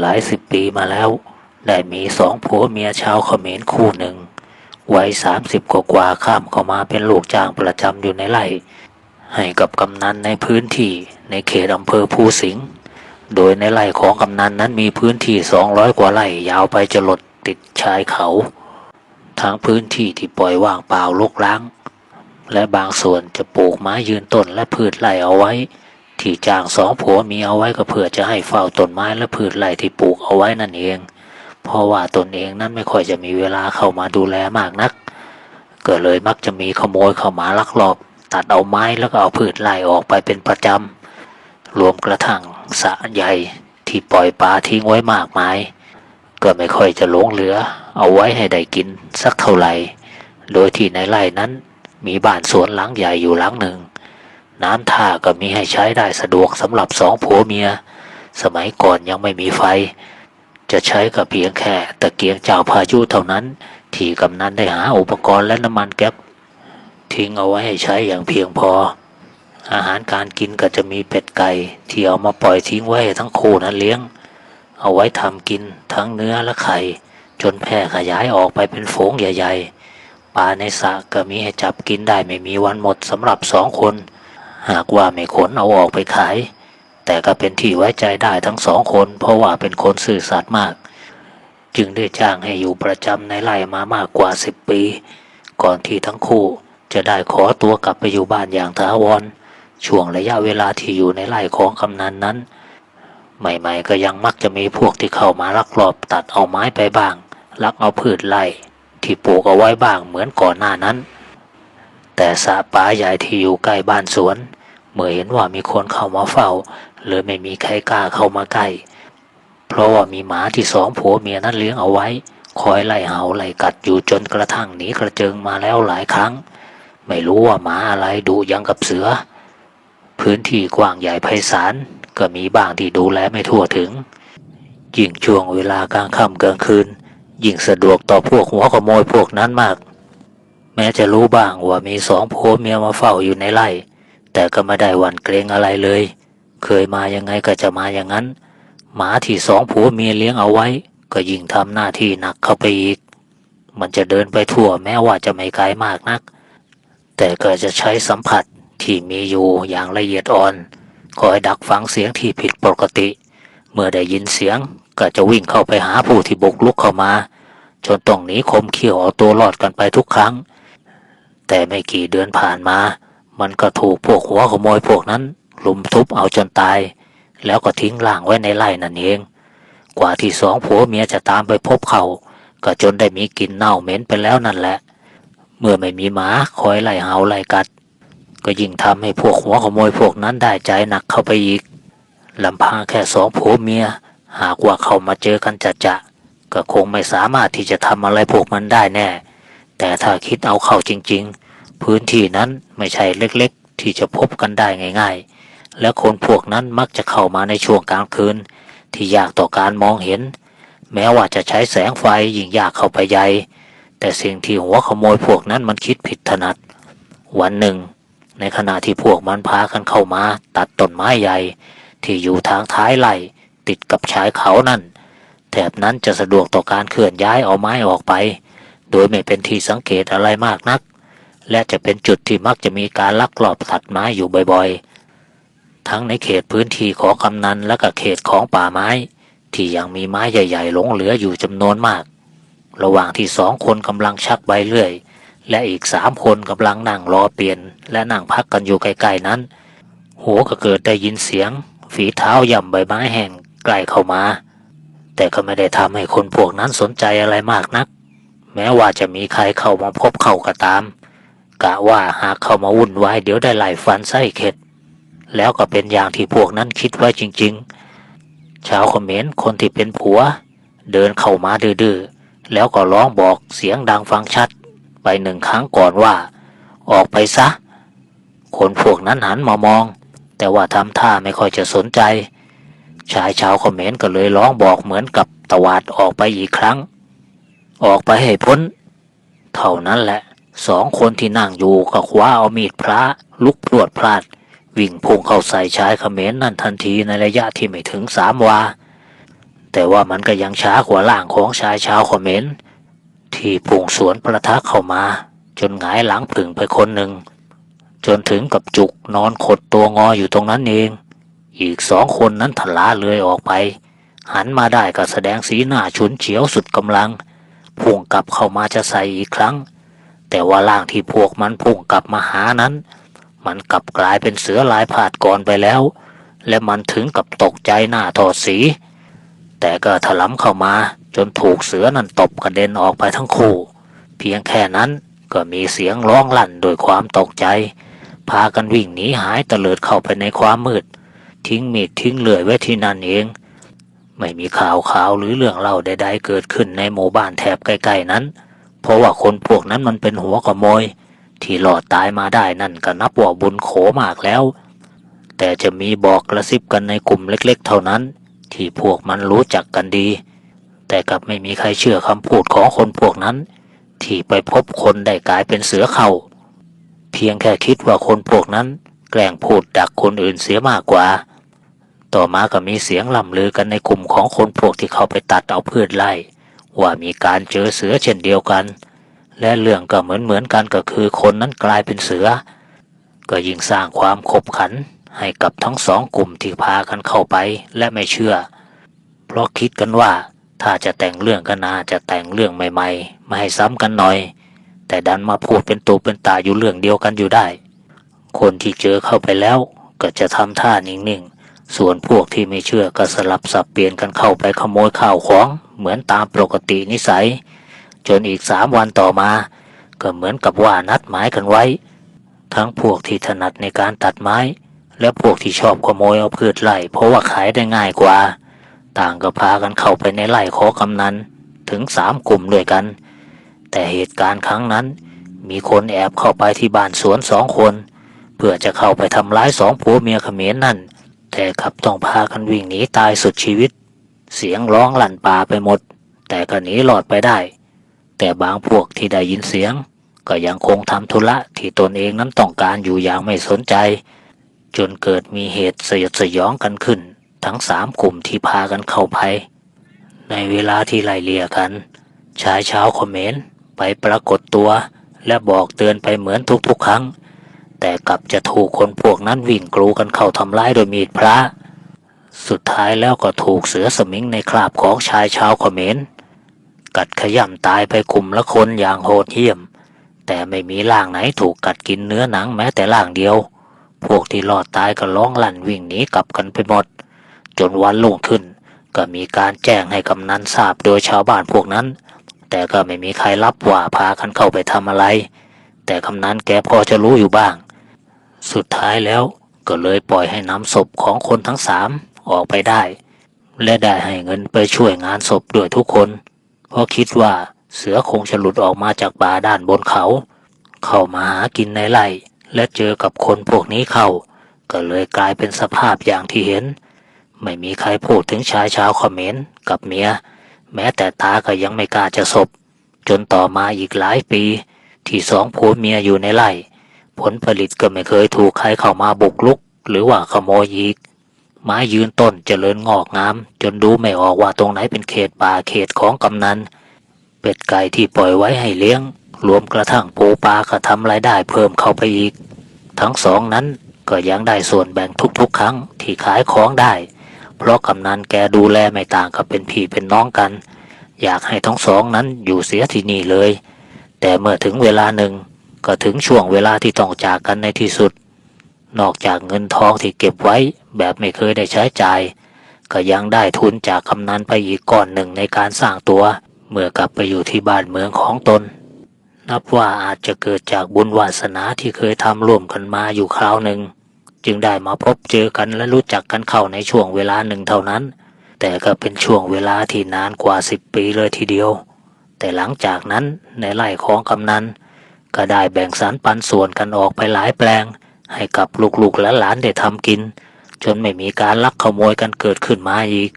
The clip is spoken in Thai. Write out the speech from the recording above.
หลายสิบปีมาแล้ว ได้มีสองผัวเมียชาวเขมรคู่หนึ่งวัยสามสิบกว่าๆข้ามเข้ามาเป็นลูกจ้างประจำอยู่ในไร่ ให้กับกำนันในพื้นที่ในเขตอำเภอภูสิงห์โดยในไร่ของกำนันนั้นมีพื้นที่สองร้อยกว่าไร่ยาวไปจรดติดชายเขา ทั้งพื้นที่ที่ปล่อยว่างเปล่าลกล้าง และบางส่วนจะปลูกไม้ยืนต้นและพืชไร่เอาไว้ ที่จ้างสองผัวมีเอาไว้ก็เพื่อจะให้เฝ้าต้นไม้และพืชไร่ที่ปลูกเอาไว้นั่นเอง เพราะว่าตนเองนั้นไม่ค่อยจะมีเวลาเข้ามาดูแลมากนัก ก็เลยมักจะมีขโมยเข้ามาลักลอบ ตัดเอาไม้แล้วก็เอาพืชไร่ออกไปเป็นประจำ รวมกระทั่งสะใหญ่ที่ปล่อยปลาทิ้งไว้มากมาย ก็ไม่ค่อยจะหลงเหลือ เอาไว้ให้ได้กินสักเท่าไหร่ โดยที่ในไร่นั้นมีบ้านสวนหลังใหญ่อยู่หลังหนึ่ง น้ำท่าก็มีให้ใช้ได้สะดวกสำหรับสองผัวเมีย สมัยก่อนยังไม่มีไฟ จะใช้กับเพียงแค่ตะเกียงเจ้าพายุเท่านั้น ที่กำนันได้หาอุปกรณ์และน้ำมันแก๊ปทิ้งเอาไว้ให้ใช้อย่างเพียงพอ อาหารการกินก็จะมีเป็ดไก่ที่เอามาปล่อยทิ้งไว้ทั้งคู่นั้นเลี้ยง เอาไว้ทำกินทั้งเนื้อและไข่จนแพร่ขยายออกไปเป็นฝูงใหญ่ ๆ ปลาในสระก็มีให้จับกินได้ไม่มีวันหมดสำหรับสองคน หากว่าไม่ขนเอาออกไปขาย แต่ก็เป็นที่ไว้ใจได้ทั้งสองคน เพราะว่าเป็นคนซื่อสัตย์มาก จึงได้จ้างให้อยู่ประจำในไร่มามากกว่าสิบปี ก่อนที่ทั้งคู่จะได้ขอตัวกลับไปอยู่บ้านอย่างถาวรช่วงระยะเวลาที่อยู่ในไร่ของกำนันนั้น ใหม่ๆ ก็ยังมักจะมีพวกที่เข้ามาลักลอบตัดเอาไม้ไปบ้าง ลักเอาพืชไร่ที่ปลูกเอาไว้บ้างเหมือนก่อนหน้านั้น แต่สะป่าใหญ่ที่อยู่ใกล้บ้านสวน เมื่อเห็นว่ามีคนเข้ามาเฝ้าเลยไม่มีใครกล้าเข้ามาใกล้ เพราะว่ามีหมาที่สองผัวเมียนั้นเลี้ยงเอาไว้ คอยไล่เห่าไล่กัดอยู่จนกระทั่งหนีกระเจิงมาแล้วหลายครั้ง ไม่รู้ว่าหมาอะไรดุยังกับเสือ พื้นที่กว้างใหญ่ไพศาลก็มีบ้างที่ดูแลไม่ทั่วถึง ยิ่งช่วงเวลากลางค่ำกลางคืน ยิ่งสะดวกต่อพวกหัวขโมยพวกนั้นมาก ม้จะรู้บ้างว่ามีสองผัวเมียมาเฝ้าอยู่ในไร่ แต่ก็ไม่ได้หวั่นเกรงอะไรเลย เคยมายังไงก็จะมาอย่างนั้น หมาที่สองผัวเมียเลี้ยงเอาไว้ ก็ยิ่งทำหน้าที่หนักเข้าไปอีก มันจะเดินไปทั่วแม้ว่าจะไม่ไกลมากนัก แต่ก็จะใช้สัมผัสที่มีอยู่อย่างละเอียดอ่อนคอยดักฟังเสียงที่ผิดปกติ เมื่อได้ยินเสียงก็จะวิ่งเข้าไปหาผู้ที่บุกลุกเข้ามา จนต้องหนีคมเขี้ยวเอาตัวรอดกันไปทุกครั้ง แต่ไม่กี่เดือนผ่านมา มันก็ถูกพวกหัวขโมยพวกนั้น ลุมทุบเอาจนตาย แล้วก็ทิ้งล่างไว้ในไร่นั่นเอง กว่าที่สองผัวเมียจะตามไปพบเขา ก็จนได้มีกลิ่นเน่าเหม็นไปแล้วนั่นแหละ เมื่อไม่มีหมาคอยไล่เห่าไล่กัด ก็ยิ่งทำให้พวกหัวขโมยพวกนั้นได้ใจหนักเข้าไปอีกลำพังแค่สองผัวเมีย หากว่าเขามาเจอกันจะจะก็คงไม่สามารถที่จะทำอะไรพวกมันได้แน่ แต่ถ้าคิดเอาเข้าจริง ๆ พื้นที่นั้นไม่ใช่เล็กๆ ที่จะพบกันได้ง่าย ๆ และคนพวกนั้นมักจะเข้ามาในช่วงกลางคืน ที่ยากต่อการมองเห็น แม้ว่าจะใช้แสงไฟยิ่งยากเข้าไปใหญ่แต่สิ่งที่หัวขโมยพวกนั้นมันคิดผิดถนัด วันหนึ่ง ในขณะที่พวกมันพากันเข้ามา ตัดต้นไม้ใหญ่ ที่อยู่ทางท้ายไร่ติดกับชายเขานั่นแถบนั้นจะสะดวกต่อการเคลื่อนย้ายเอาไม้ออกไป โดยไม่เป็นที่สังเกตอะไรมากนัก และจะเป็นจุดที่มักจะมีการลักลอบตัดไม้อยู่บ่อยๆ ทั้งในเขตพื้นที่ของกำนันและก็เขตของป่าไม้ ที่ยังมีไม้ใหญ่ ๆ หลงเหลืออยู่จำนวนมาก ระหว่างที่สองคนกำลังชักใบเลื่อย และอีกสามคนกำลังนั่งรอเปลี่ยน และนั่งพักกันอยู่ใกล้ๆนั้น หัวก็เกิดได้ยินเสียง ฝีเท้าย่ำใบไม้แห้งใกล้เข้ามา แต่ก็ไม่ได้ทำให้คนพวกนั้นสนใจอะไรมากนัก แม้ว่าจะมีใครเข้ามาพบเขาก็ตาม กะว่าหากเข้ามาวุ่นวายเดี๋ยวได้ไล่ฟันไส้เข็ด แล้วก็เป็นอย่างที่พวกนั้นคิดไว้จริง ๆ ชาวเขมรคนที่เป็นผัว เดินเข้ามาดื้อๆแล้วก็ร้องบอกเสียงดังฟังชัด ไปหนึ่งครั้งก่อนว่า ออกไปซะ คนพวกนั้นหันมามอง แต่ว่าทำท่าไม่ค่อยจะสนใจ ชายชาวเขมรก็เลยร้องบอกเหมือนกับตวาดออกไปอีกครั้ง ออกไปให้พ้น เท่านั้นแหละ สองคนที่นั่งอยู่ก็คว้าเอามีดพระ ลุกพรวดพลาด วิ่งพุ่งเข้าใส่ชายเขมรนั่นทันทีในระยะที่ไม่ถึงสามวา แต่ว่ามันก็ยังช้ากว่าล่างของชายชาวเขมรที่พุ่งสวนประทักเข้ามา จนหงายหลังผึ่งไปคนหนึ่ง จนถึงกับจุกนอนขดตัวงออยู่ตรงนั้นเอง อีกสองคนนั้นทลาเลยออกไป หันมาได้ก็แสดงสีหน้าฉุนเฉียวสุดกำลัง พุ่งกลับเข้ามาจะใส่อีกครั้ง แต่ว่าร่างที่พวกมันพุ่งกลับมาหานั้น มันกลับกลายเป็นเสือลายผาดก่อนไปแล้ว และมันถึงกับตกใจหน้าถอดสี แต่ก็ถลำเข้ามาจนถูกเสือนั้นตบกระเด็นออกไปทั้งคู่ เพียงแค่นั้นก็มีเสียงร้องลั่นโดยความตกใจ พากันวิ่งหนีหายเตลิดเข้าไปในความมืด ทิ้งมีดทิ้งเลื่อยไว้ที่นั่นเอง ไม่มีข่าวข่าวหรือเรื่องเล่าใดๆเกิดขึ้นในหมู่บ้านแถบใกล้ๆนั้น เพราะว่าคนพวกนั้นมันเป็นหัวขโมย ที่หลอดตายมาได้นั่นก็นับว่าบุญโขมากแล้ว แต่จะมีบอกกระซิบกันในกลุ่มเล็กๆ เท่านั้น ที่พวกมันรู้จักกันดี แต่กลับไม่มีใครเชื่อคำพูดของคนพวกนั้น ที่ไปพบคนได้กลายเป็นเสือเข้าเพียงแค่คิดว่าคนพวกนั้น แกล้งพูดดักคนอื่นเสียมากกว่า ต่อมาก็มีเสียงล่ำลือกันในกลุ่มของคนพวกที่เขาไปตัดเอาพืชไร่ว่ามีการเจอเสือเช่นเดียวกัน และเรื่องก็เหมือนเหมือนๆกันก็คือคนนั้นกลายเป็นเสือ ก็ยิ่งสร้างความขบขันให้กับทั้งสองกลุ่มที่พากันเข้าไปและไม่เชื่อ เพราะคิดกันว่าถ้าจะแต่งเรื่องก็น่าจะแต่งเรื่องใหม่ๆไมาให้ซ้ำกันหน่อย แต่ดันมาพูดเป็นตูเป็นตาอยู่เรื่องเดียวกันอยู่ได้ คนที่เจอเข้าไปแล้วก็จะทำท่านิ่งๆ ส่วนพวกที่ไม่เชื่อก็สลับสับเปลี่ยนกันเข้าไปขโมยข้าวของ เหมือนตามปกตินิสัย จนอีกสามวันต่อมา ก็เหมือนกับว่านัดหมายกันไว้ ทั้งพวกที่ถนัดในการตัดไม้ และพวกที่ชอบขโมยเอาพืชไร่เพราะว่าขายได้ง่ายกว่า ต่างก็พากันเข้าไปในไร่ขอกำนันถึงสามกลุ่มด้วยกัน แต่เหตุการณ์ครั้งนั้น มีคนแอบเข้าไปที่บ้านสวนสองคน เพื่อจะเข้าไปทำร้ายสองผัวเมียเขมรนั่น แต่กลับต้องพากันวิ่งหนีตายสุดชีวิต เสียงร้องลั่นป่าไปหมด แต่ก็หนีหลอดไปได้ แต่บางพวกที่ได้ยินเสียง ก็ยังคงทำธุระที่ตนเองนั้นต้องการอยู่อย่างไม่สนใจ จนเกิดมีเหตุสยดสยองกันขึ้น ทั้งสามกลุ่มที่พากันเข้าไปในเวลาที่ไล่เลี่ยกัน ชายชาวเขมรไปปรากฏตัว และบอกเตือนไปเหมือนทุกๆครั้ง แต่กลับจะถูกคนพวกนั้นวิ่งกรูกันเข้าทำร้ายโดยมีดพระ สุดท้ายแล้วก็ถูกเสือสมิงในคราบของชายชาวเขมร กัดขย่ำตายไปกลุ่มละคนอย่างโหดเหี้ยม แต่ไม่มีร่างไหนถูกกัดกินเนื้อหนังแม้แต่ร่างเดียว พวกที่รอดตายก็ร้องลั่นวิ่งหนีกลับกันไปหมด จนวันรุ่งขึ้น ก็มีการแจ้งให้กำนันทราบโดยชาวบ้านพวกนั้น แต่ก็ไม่มีใครรับว่าพากันเข้าไปทำอะไร แต่กำนันแกพอจะรู้อยู่บ้าง สุดท้ายแล้วก็เลยปล่อยให้นำศพของคนทั้งสามออกไปได้ และได้ให้เงินไปช่วยงานศพด้วยทุกคน เพราะคิดว่าเสือคงจะหลุดออกมาจากป่าด้านบนเขา เข้ามาหากินในไร่และเจอกับคนพวกนี้เข้า ก็เลยกลายเป็นสภาพอย่างที่เห็น ไม่มีใครพูดถึงชายชาวคอมเขมรกับเมีย แม้แต่ตาก็ยังไม่กล้าจะศพ จนต่อมาอีกหลายปี ที่สองผัวเมียอยู่ในไร่ ผลผลิตก็ไม่เคยถูกใครเข้ามาบุกลุก หรือว่าขโมยอีกไม้ยืนต้นเจริญงอกงาม จนดูไม่ออกว่าตรงไหนเป็นเขตป่าเขตของกำนัน เป็ดไก่ที่ปล่อยไว้ให้เลี้ยง รวมกระทั่งปูปลาก็ทำรายได้เพิ่มเข้าไปอีก ทั้งสองนั้นก็ยังได้ส่วนแบ่งทุกๆ ครั้งที่ขายของได้ เพราะกำนันแกดูแลไม่ต่างกับเป็นพี่เป็นน้องกัน อยากให้ทั้งสองนั้นอยู่เสียที่นี่เลย แต่เมื่อถึงเวลาหนึ่ง ก็ถึงช่วงเวลาที่ต้องจากกันในที่สุด นอกจากเงินทองที่เก็บไว้ แบบไม่เคยได้ใช้จ่าย ก็ยังได้ทุนจากกำนันไปอีกก้อนหนึ่งในการสร้างตัว เมื่อกลับไปอยู่ที่บ้านเมืองของตน นับว่าอาจจะเกิดจากบุญวาสนาที่เคยทำร่วมกันมาอยู่คราวหนึ่ง จึงได้มาพบเจอกันและรู้จักกันเข้าในช่วงเวลาหนึ่งเท่านั้น แต่ก็เป็นช่วงเวลาที่นานกว่าสิบปีเลยทีเดียว แต่หลังจากนั้นในไร่ของกำนัน ก็ได้แบ่งสรรปันส่วนกันออกไปหลายแปลง ให้กับลูกๆและหลานได้ทำกิน จนไม่มีการลักขโมยกันเกิดขึ้นมาอีก